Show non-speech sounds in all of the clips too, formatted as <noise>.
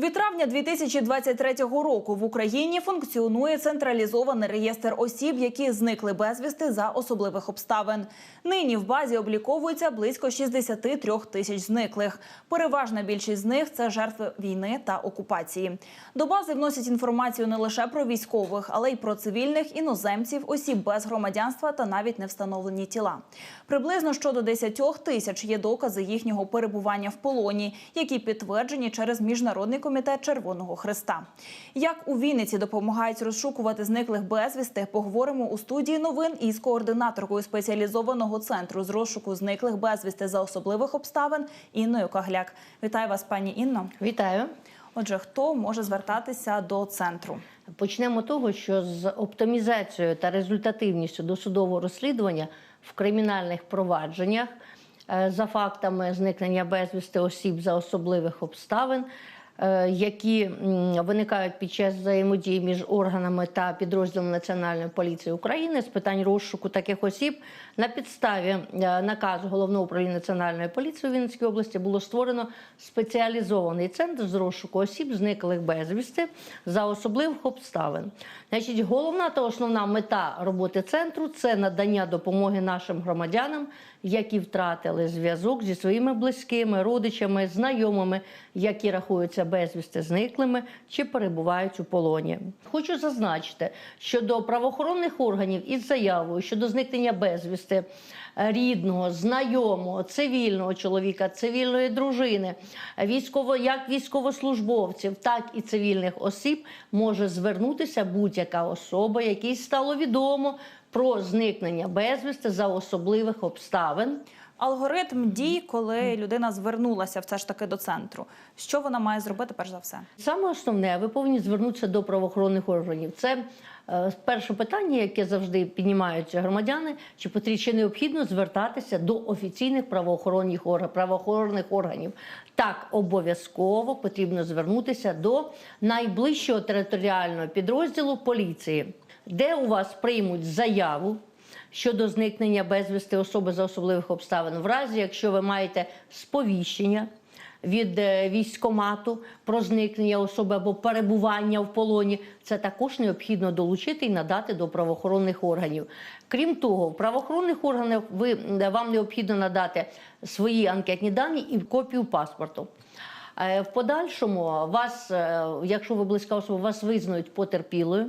Від травня 2023 року в Україні функціонує централізований реєстр осіб, які зникли безвісти за особливих обставин. Нині в базі обліковується близько 63 тисяч зниклих. Переважна більшість з них це жертви війни та окупації. До бази вносять інформацію не лише про військових, але й про цивільних іноземців, осіб без громадянства та навіть не встановлені тіла. Приблизно щодо 10 тисяч є докази їхнього перебування в полоні, які підтверджені через міжнародний комітет Червоного Христа. Як у Вінниці допомагають розшукувати зниклих безвісти, поговоримо у студії новин із координаторкою спеціалізованого центру з розшуку зниклих безвісти за особливих обставин Інною Кагляк. Вітаю вас, пані Інно. Вітаю. Отже, хто може звертатися до центру? Почнемо того, що з оптимізацією та результативністю досудового розслідування в кримінальних провадженнях е, за фактами зникнення безвісти осіб за особливих обставин, які виникають під час взаємодії між органами та підрозділом Національної поліції України з питань розшуку таких осіб на підставі е, наказу головного управління Національної поліції у Вінницькій області було створено спеціалізований центр з розшуку осіб, зниклих безвісти за особливих обставин. Значить, головна та основна мета роботи центру це надання допомоги нашим громадянам, які втратили зв'язок зі своїми близькими, родичами, знайомими, які рахуються безвісти зниклими чи перебувають у полоні. Хочу зазначити, що до правоохоронних органів із заявою щодо зникнення безвісти е, рідного, знайомого, цивільного чоловіка, цивільної дружини, військово, як військовослужбовців, так і цивільних осіб може звернутися будь-яка особа, якій стало відомо про зникнення безвісти за особливих обставин. Алгоритм дій, коли людина звернулася все ж таки до центру. Що вона має зробити перш за все? Саме основне, ви повинні звернутися до правоохоронних органів. Це е, перше питання, яке завжди піднімаються громадяни, чи потрібно чи необхідно звертатися до офіційних правоохоронних органів, правоохоронних органів. Так, обов'язково потрібно звернутися до найближчого територіального підрозділу поліції, де у вас приймуть заяву щодо зникнення безвісти особи за особливих обставин, в разі якщо ви маєте сповіщення від е, військкомату про зникнення особи або перебування в полоні, це також необхідно долучити і надати до правоохоронних органів. Крім того, в правоохоронних органах ви вам необхідно надати свої анкетні дані і копію паспорту. Е, В подальшому вас, е, якщо ви близька особа, вас визнають потерпілою,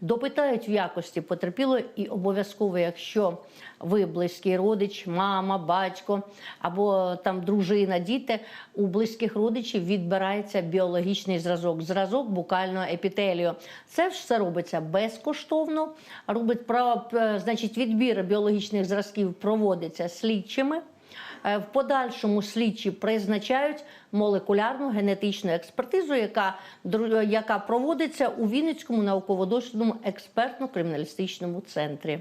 допитають в якості потерпілої, і обов'язково, якщо ви близький родич, мама, батько або там дружина, діти, у близьких родичів відбирається біологічний зразок, зразок букального епітелію. Це все робиться безкоштовно. Робить право, е, значить, відбір біологічних зразків проводиться слідчими. Е, В подальшому слідчі призначають молекулярну генетичну експертизу, яка, дру- яка проводиться у Вінницькому науково-дослідному експертно-криміналістичному центрі.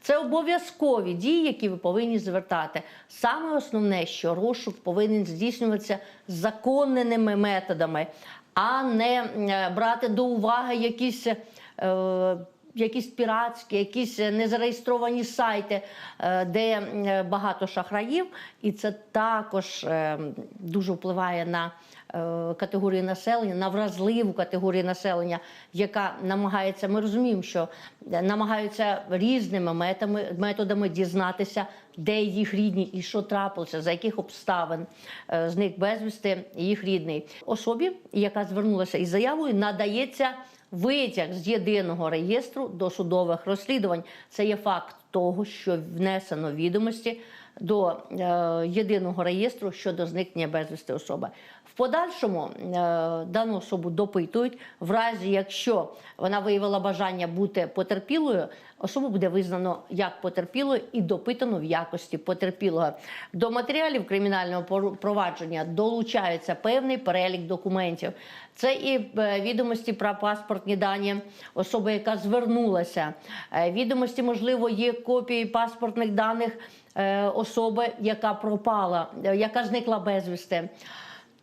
Це обов'язкові дії, які ви повинні звертати. Саме основне, що розшук повинен здійснюватися законними методами, а не е, брати до уваги якісь. е, якісь піратські, якісь незареєстровані сайти, е, де е, багато шахраїв, і це також е, дуже впливає на е, категорію населення, на вразливу категорію населення, яка намагається, ми розуміємо, що е, намагаються різними метами, методами дізнатися, де їх рідні і що трапилося, за яких обставин е, зник безвісти їх рідний. Особі, яка звернулася із заявою, надається витяг з єдиного реєстру досудових розслідувань. Це є факт того, що внесено відомості до е, єдиного реєстру щодо зникнення безвісти особи. В подальшому е, дану особу допитують, в разі якщо вона виявила бажання бути потерпілою, особу буде визнано як потерпілою і допитано в якості потерпілого. До матеріалів кримінального провадження долучається певний перелік документів. Це і е, відомості про паспортні дані особи, яка звернулася. Е, Відомості, можливо, є копії паспортних даних особи, яка пропала, яка зникла безвісти.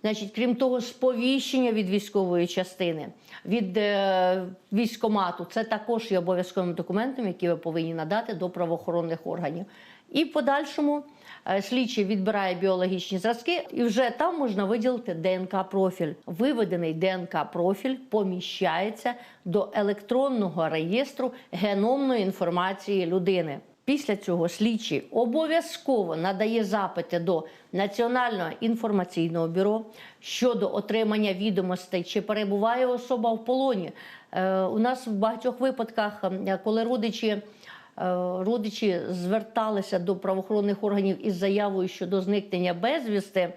Значить, крім того, сповіщення від військової частини, від е, військомату, це також є обов'язковим документом, який ви повинні надати до правоохоронних органів. І в подальшому Е, Слідчий відбирає біологічні зразки, і вже там можна виділити ДНК-профіль. Виведений ДНК-профіль поміщається до електронного реєстру геномної інформації людини. Після цього слідчий обов'язково надає запити до Національного інформаційного бюро щодо отримання відомостей, чи перебуває особа в полоні. Е, у нас в багатьох випадках, е, коли родичі е, родичі зверталися до правоохоронних органів із заявою щодо зникнення безвісти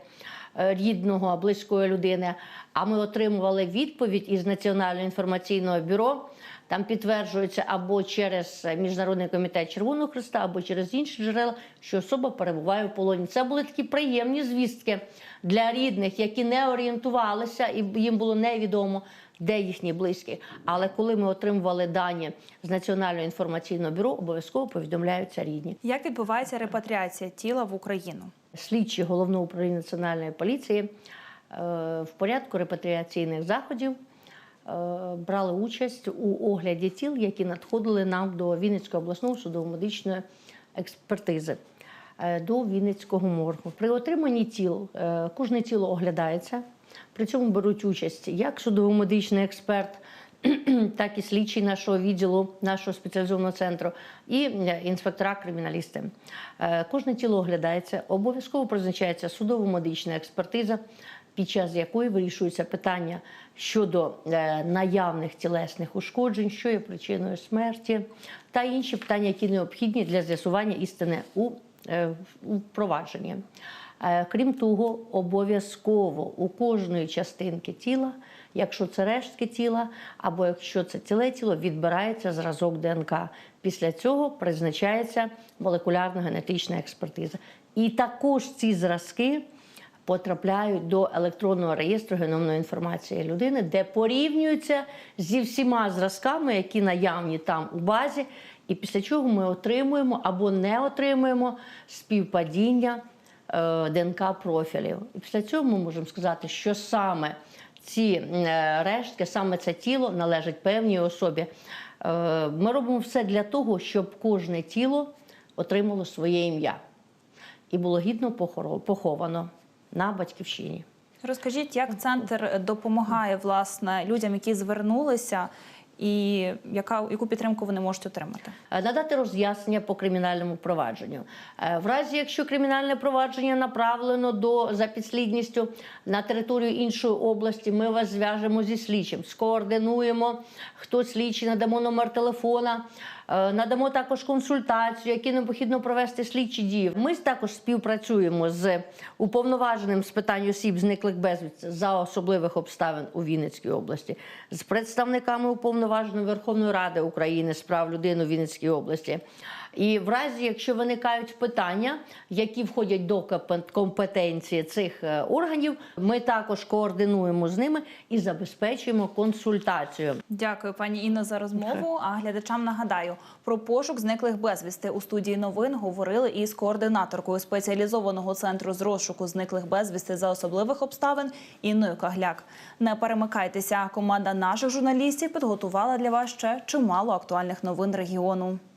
е, рідного близької людини. А ми отримували відповідь із Національного інформаційного бюро. Там підтверджується або через Міжнародний комітет Червоного Христа, або через інші джерела, що особа перебуває в полоні. Це були такі приємні звістки для рідних, які не орієнтувалися, і їм було невідомо, де їхні близькі. Але коли ми отримували дані з Національного інформаційного бюро, обов'язково повідомляються рідні. Як відбувається репатріація тіла в Україну? Слідчі головного управління національної поліції е, в порядку репатріаційних заходів брали участь у огляді тіл, які надходили нам до Вінницької обласної судово-медичної експертизи. е, До Вінницького моргу. При отриманні тіл е, кожне тіло оглядається. При цьому беруть участь як судово-медичний експерт, <clears throat> так і слідчий нашого відділу, нашого спеціалізованого центру, і е, інспектора криміналісти. Е, Кожне тіло оглядається, обов'язково призначається судово-медична експертиза, під час якої вирішуються питання щодо е, наявних тілесних ушкоджень, що є причиною смерті, та інші питання, які необхідні для з'ясування істини у, е, провадженні. Е, Крім того, обов'язково у кожної частинки тіла, якщо це рештки тіла, або якщо це ціле тіло, відбирається зразок ДНК. Після цього призначається молекулярна генетична експертиза. І також ці зразки потрапляють до електронного реєстру геномної інформації людини, де порівнюються зі всіма зразками, які наявні там у базі, і після чого ми отримуємо або не отримуємо співпадіння е, ДНК профілів. І після цього ми можемо сказати, що саме ці е, рештки, саме це тіло належить певній особі. Е, Ми робимо все для того, щоб кожне тіло отримало своє ім'я і було гідно поховано на батьківщині. Розкажіть, як центр допомагає власне людям, які звернулися, і яка яку підтримку вони можуть отримати? Е, надати роз'яснення по кримінальному провадженню. Е, В разі, якщо кримінальне провадження направлено до за підслідністю на територію іншої області, ми вас зв'яжемо зі слідчим, скоординуємо, хто слідчий, надамо номер телефона. Е, Надамо також консультацію, які необхідно провести слідчі дії. Ми також співпрацюємо з уповноваженим з питань осіб, зниклих безвісти за особливих обставин у Вінницькій області, з представниками уповноваженої Верховної Ради України з прав людини у Вінницькій області. І в разі, якщо виникають питання, які входять до компе- компетенції цих е, органів, ми також координуємо з ними і забезпечуємо консультацію. Дякую, пані Інно, за розмову. А глядачам нагадаю про пошук зниклих безвісти у студії новин говорили із координаторкою спеціалізованого центру з розшуку зниклих безвісти за особливих обставин Інною Кагляк. Не перемикайтеся. Команда наших журналістів підготувала для вас ще чимало актуальних новин регіону.